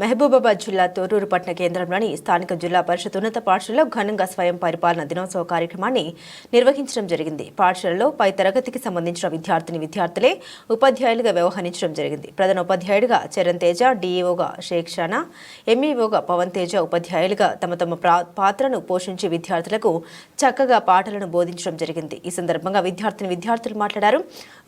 మహబూబాబాద్ జిల్లా తోరూరు పట్టణ కేంద్రంలోని స్థానిక జిల్లా పరిషత్ ఉన్నత పాఠశాలలో ఘనంగా స్వయం పరిపాలన దినోత్సవ కార్యక్రమాన్ని నిర్వహించడం జరిగింది. పాఠశాలలో పై తరగతికి సంబంధించిన విద్యార్థిని విద్యార్థులే ఉపాధ్యాయులుగా వ్యవహరించడం జరిగింది. ప్రధాన ఉపాధ్యాయుడిగా చరణ్ తేజ డీఈఓగా షేక్ షానా ఎంఈఓగా పవన్ తేజ ఉపాధ్యాయులుగా తమ తమ పాత్రను పోషించి విద్యార్థులకు చక్కగా పాఠాలను బోధించడం జరిగింది. ఈ సందర్భంగా విద్యార్థిని విద్యార్థులు మాట్లాడారు.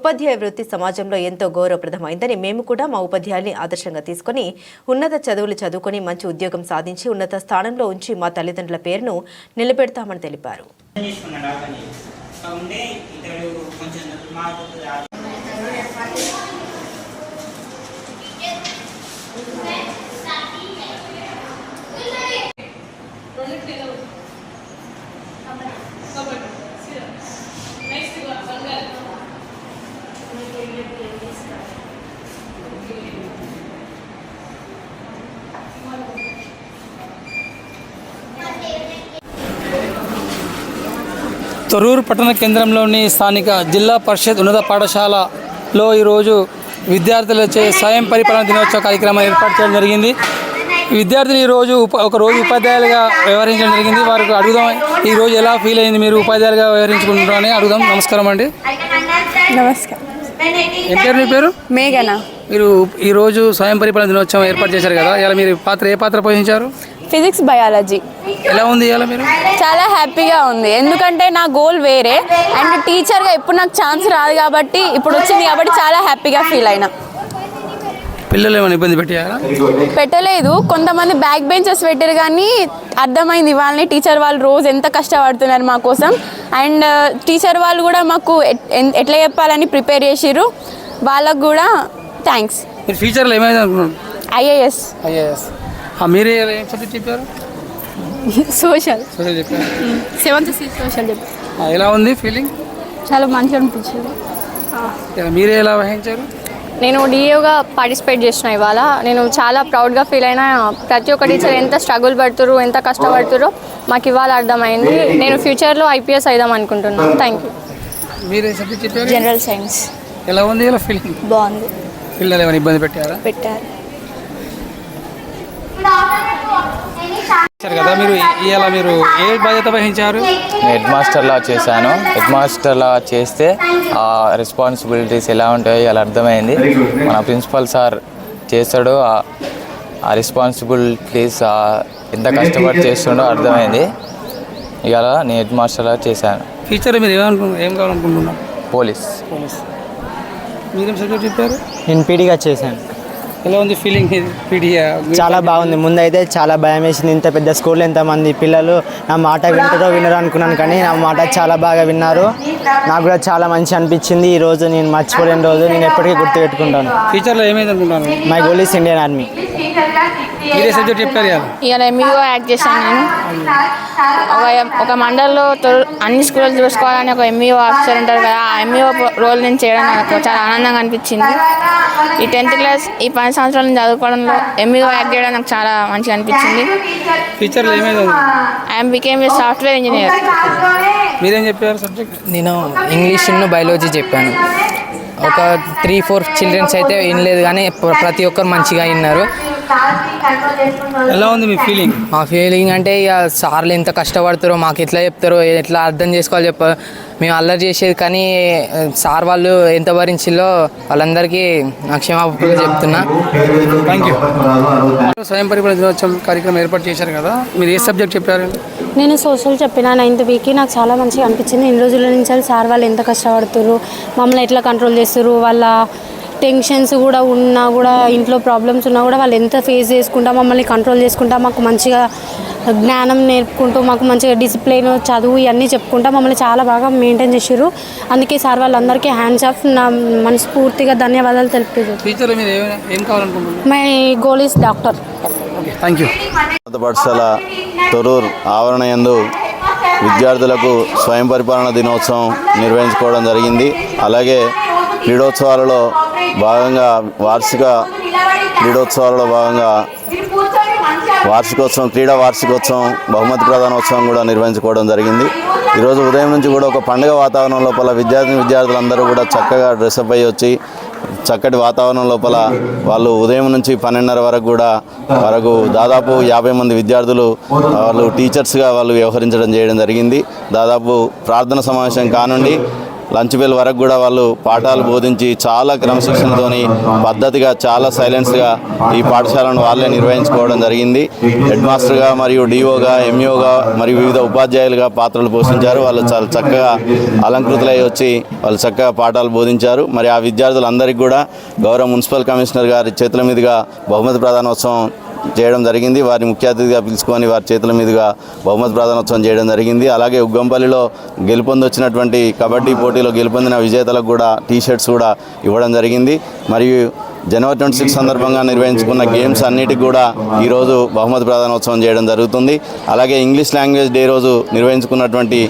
ఉపాధ్యాయ వృత్తి సమాజంలో ఎంతో గౌరవప్రదమైందని మేము కూడా మా ఉపాధ్యాయుల్ని ఆదర్శంగా తీసుకొని ఉన్నత చదువులు చదువుకొని మంచి ఉద్యోగం సాధించి ఉన్నత స్థానంలో ఉంచి మా తల్లిదండ్రుల పేరును నిలబెడతామని తెలిపారు Thank you. తొర్రూరు పట్టణ కేంద్రంలోని స్థానిక జిల్లా పరిషత్ ఉన్నత పాఠశాలలో ఈరోజు విద్యార్థులచే స్వయం పరిపాలన దినోత్సవ కార్యక్రమం ఏర్పాటు చేయడం జరిగింది. ఈ విద్యార్థులు ఈరోజు ఉప ఒక రోజు ఉపాధ్యాయులుగా వ్యవహరించడం జరిగింది. వారికి అడుగుదాం ఈ రోజు ఎలా ఫీల్ అయింది మీరు ఉపాధ్యాయులుగా వ్యవహరించుకుంటున్నారని అని అడుగుదాం. నమస్కారం అండి. నమస్కారం. ఏం పేరు మీ పేరు? మేఘన. మీరు ఈరోజు స్వయం పరిపాలన దినోత్సవం ఏర్పాటు చేశారు కదా. ఇలా మీరు పాత్ర ఏ పాత్ర పోషించారు? Physics biology. ఎలా ఉంది మీరు? చాలా హ్యాపీగా ఉంది. ఎందుకంటే నా గోల్ వేరే. అండ్ టీచర్గా ఎప్పుడు నాకు ఛాన్స్ రాదు కాబట్టి ఇప్పుడు వచ్చింది కాబట్టి చాలా హ్యాపీగా ఫీల్ అయినా. పిల్లలు ఏమైనా ఇబ్బంది పెట్టారా? పెట్టలేదు. కొంతమంది బ్యాక్ బెంచెస్ పెట్టారు కానీ అర్థమైంది వాళ్ళని. టీచర్ వాళ్ళు రోజు ఎంత కష్టపడుతున్నారు మా కోసం. అండ్ టీచర్ వాళ్ళు కూడా మాకు ఎట్లా చెప్పాలని ప్రిపేర్ చేసిర్రు. వాళ్ళకు కూడా థ్యాంక్స్. మీరు ఫ్యూచర్లో అనుకున్నారు? ఐఏఎస్. ఐఏఎస్. మీరే ఏం సబ్జెక్ట్ చెప్పారు? సోషల్ సోషల్ చెప్పారు. సెవెంత్ సోషల్ చెప్పి ఆ, ఎలా ఉంది ఫీలింగ్ చాలా మంచిగా అనిపించింది. మీరే ఎలా వహించారు? నేను డిఏగా పార్టిసిపేట్ చేసిన ఇవాళ. నేను చాలా ప్రౌడ్గా ఫీల్ అయినా ప్రతి ఒక్క టీచర్ ఎంత స్ట్రగుల్ పడుతురు ఎంత కష్టపడుతురో మాకు ఇవాళ అర్థమైంది. నేను ఫ్యూచర్లో ఐపీఎస్ అయిదాం అనుకుంటున్నాను థ్యాంక్ యూ చెప్పారు? జనరల్ సైన్స్ ఎలా ఉంది ఇలా ఫీలింగ్ బాగుంది. పిల్లలు ఏమైనా ఇబ్బంది పెట్టారా? పెట్టారు. కదా మీరు? ఇలా మీరు ఏ బాధ్యత వహించారు? హెడ్ మాస్టర్లా చేశాను. హెడ్ మాస్టర్లా చేస్తే ఆ రెస్పాన్సిబిలిటీస్ ఎలా ఉంటాయో అలా అర్థమైంది. మన ప్రిన్సిపల్ సార్ చేస్తాడో ఆ- ఆ రెస్పాన్సిబిలిటీస్ ఎంత కష్టపడి చేస్తుండో అర్థమైంది. ఇవాళ నేను హెడ్ మాస్టర్లా చేశాను. ఫ్యూచర్ మీరు ఏమనుకు ఏం కావాలనుకుంటున్నారు? పోలీస్. పోలీస్. మీరేం సబ్జెక్ట్ చెప్పారు? నేను పీడిగా చేశాను. ఎలా ఉంది ఫీలింగ్ ఇది? పీడియా చాలా బాగుంది. ముందైతే చాలా భయం వేసింది. ఇంత పెద్ద స్కూల్లో ఎంతమంది పిల్లలు నా మాట వింటారో వినరో అనుకున్నాను కానీ నా మాట చాలా బాగా విన్నారు. నాకు కూడా చాలా మంచి అనిపించింది. ఈ రోజు నేను మర్చిపోలేని రోజు. నేను ఎప్పటికీ గుర్తుపెట్టుకుంటాను. ఫ్యూచర్లో ఏమైంది అనుకుంటున్నారు? My goal is Indian army ఇవాళ? ఎంఈఓ యాక్ట్ చేశాను నేను. ఒక మండల్లో అన్ని స్కూళ్ళు చూసుకోవాలని ఒక ఎంఈఓ ఆఫీసర్ ఉంటారు కదా ఆ ఎంఈఓ రోల్ నేను చేయడం నాకు చాలా ఆనందంగా అనిపించింది. ఈ టెన్త్ క్లాస్ ఈ పది సంవత్సరాలు చదువుకోవడంలో ఎంఈఓ యాక్ట్ చేయడం నాకు చాలా మంచిగా అనిపించింది. ఫ్యూచర్లో I'm became a software engineer మీరేం చెప్పారు సబ్జెక్ట్ నేను ఇంగ్లీష్ బయాలజీ చెప్పాను. ఒక త్రీ ఫోర్ చిల్డ్రన్స్ అయితే వినలేదు కానీ ప్ర- ప్రతి ఒక్కరు మంచిగా విన్నారు. ఎలా ఉంది మీ ఫీలింగ్ మా ఫీలింగ్ అంటే ఇక సార్లు ఎంత కష్టపడతారో మాకు ఎట్లా చెప్తారో ఎట్లా అర్థం చేసుకోవాలి చెప్ప మేము అల్లరి చేసేది కానీ సార్ వాళ్ళు ఎంత భరించిల్లో వాళ్ళందరికీ నా క్షమాపణలు చెప్తున్నా. థ్యాంక్ యూ స్వయం పరిపాలన దినోత్సవం కార్యక్రమం ఏర్పాటు చేశారు కదా మీరు ఏ సబ్జెక్ట్ చెప్పారు? నేను సోషల్ చెప్పిన నైన్త్ వీక్కి నాకు చాలా మంచిగా అనిపించింది. ఇన్ని రోజుల నుంచి సార్ వాళ్ళు ఎంత కష్టపడుతుర్రు మమ్మల్ని ఎట్లా కంట్రోల్ చేస్తుర్రు వాళ్ళ టెన్షన్స్ కూడా ఉన్నా కూడా ఇంట్లో ప్రాబ్లమ్స్ ఉన్నా కూడా వాళ్ళు ఎంత ఫేస్ చేసుకుంటా మమ్మల్ని కంట్రోల్ చేసుకుంటా మాకు మంచిగా జ్ఞానం నేర్పుకుంటూ మాకు మంచిగా డిసిప్లిన్ చదువు ఇవన్నీ చెప్పుకుంటా మమ్మల్ని చాలా బాగా మెయింటైన్ చేసారు అందుకే సార్ వాళ్ళందరికీ హ్యాండ్స్ ఆఫ్ నా మనస్ఫూర్తిగా ధన్యవాదాలు తెలిపారు my goal is doctor thank you పాఠశాల తొరూర్ ఆవరణ యందు విద్యార్థులకు స్వయం పరిపాలన దినోత్సవం నిర్వహించుకోవడం జరిగింది. అలాగే క్రీడోత్సవాలలో భాగంగా వార్షిక క్రీడోత్సవాలలో భాగంగా వార్షికోత్సవం క్రీడా వార్షికోత్సవం బహుమతి ప్రధానోత్సవం కూడా నిర్వహించుకోవడం జరిగింది. ఈరోజు ఉదయం నుంచి కూడా ఒక పండుగ వాతావరణం లోపల విద్యార్థిని విద్యార్థులందరూ కూడా చక్కగా డ్రెస్అప్ అయ్యి వచ్చి చక్కటి వాతావరణం లోపల వాళ్ళు ఉదయం నుంచి పన్నెండున్నర వరకు కూడా వరకు దాదాపు యాభై మంది విద్యార్థులు వాళ్ళు టీచర్స్గా వాళ్ళు వ్యవహరించడం చేయడం జరిగింది. దాదాపు ప్రార్థన సమావేశం కానుండి. లంచ్ బెల్ వరకు కూడా వాళ్ళు పాఠాలు బోధించి చాలా క్రమశిక్షణతోని పద్ధతిగా చాలా సైలెన్స్గా ఈ పాఠశాలను వాళ్ళే నిర్వహించుకోవడం జరిగింది. హెడ్ మాస్టర్గా మరియు డిఓగా ఎంఈఓగా మరియు వివిధ ఉపాధ్యాయులుగా పాత్రలు పోషించారు. వాళ్ళు చాలా చక్కగా అలంకృతులై వచ్చి వాళ్ళు చక్కగా పాఠాలు బోధించారు. మరి ఆ విద్యార్థులందరికీ కూడా గౌరవ మున్సిపల్ కమిషనర్ గారి చేతుల మీదుగా బహుమతి ప్రధానోత్సవం చేయడం జరిగింది. వారిని ముఖ్య అతిథిగా పిలుచుకొని వారి చేతుల మీదుగా బహుమతి ప్రధానోత్సవం చేయడం జరిగింది. అలాగే ఉగ్గంపల్లిలో గెలుపొందొచ్చినటువంటి కబడ్డీ పోటీలో గెలుపొందిన విజేతలకు కూడా టీ షర్ట్స్ కూడా ఇవ్వడం జరిగింది. మరియు జనవరి ట్వంటీ సిక్స్ సందర్భంగా నిర్వహించుకున్న గేమ్స్ అన్నిటికి కూడా ఈరోజు బహుమతి ప్రధానోత్సవం చేయడం జరుగుతుంది. అలాగే ఇంగ్లీష్ లాంగ్వేజ్ డే రోజు నిర్వహించుకున్నటువంటి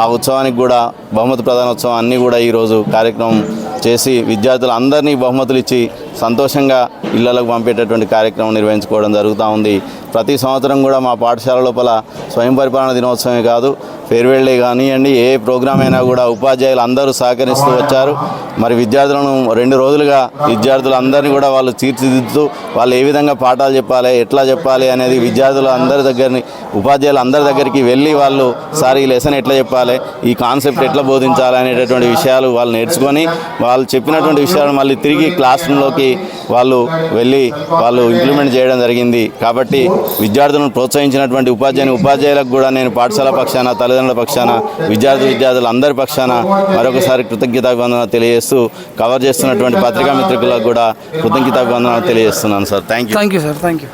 ఆ ఉత్సవానికి కూడా బహుమతి ప్రధానోత్సవం అన్నీ కూడా ఈరోజు కార్యక్రమం చేసి విద్యార్థులు అందరినీ బహుమతులు ఇచ్చి సంతోషంగా ఇళ్ళకు పంపేటటువంటి కార్యక్రమం నిర్వహించుకోవడం జరుగుతూ ఉంది. ప్రతి సంవత్సరం కూడా మా పాఠశాల లోపల స్వయం పరిపాలన దినోత్సవమే కాదు ఫేర్వెల్ డే కానివ్వండి ఏ ప్రోగ్రామ్ అయినా కూడా ఉపాధ్యాయులు అందరూ సహకరిస్తూ వచ్చారు. మరి విద్యార్థులను రెండు రోజులుగా విద్యార్థులందరినీ కూడా వాళ్ళు తీర్చిదిద్దుతూ వాళ్ళు ఏ విధంగా పాఠాలు చెప్పాలి ఎట్లా చెప్పాలి అనేది విద్యార్థులు అందరి దగ్గరని ఉపాధ్యాయులు అందరి దగ్గరికి వెళ్ళి వాళ్ళు సార్ ఈ లెసన్ ఎట్లా చెప్పాలి ఈ కాన్సెప్ట్ ఎట్లా బోధించాలి అనేటటువంటి విషయాలు వాళ్ళు నేర్చుకొని వాళ్ళు చెప్పినటువంటి విషయాలు మళ్ళీ తిరిగి క్లాస్ రూమ్లోకి వాళ్ళు వెళ్ళి వాళ్ళు ఇంప్లిమెంట్ చేయడం జరిగింది. కాబట్టి విద్యార్థులను ప్రోత్సహించినటువంటి ఉపాధ్యాయుని ఉపాధ్యాయులకు కూడా నేను పాఠశాల పక్షాన తల్లిదండ్రుల పక్షాన విద్యార్థి విద్యార్థులు అందరి పక్షాన మరొకసారి కృతజ్ఞతాభివందన తెలియజేస్తూ కవర్ చేస్తున్నటువంటి పత్రికా మిత్రులకు కూడా కృతజ్ఞతాభివందన తెలియజేస్తున్నాను sir thank you thank you sir thank you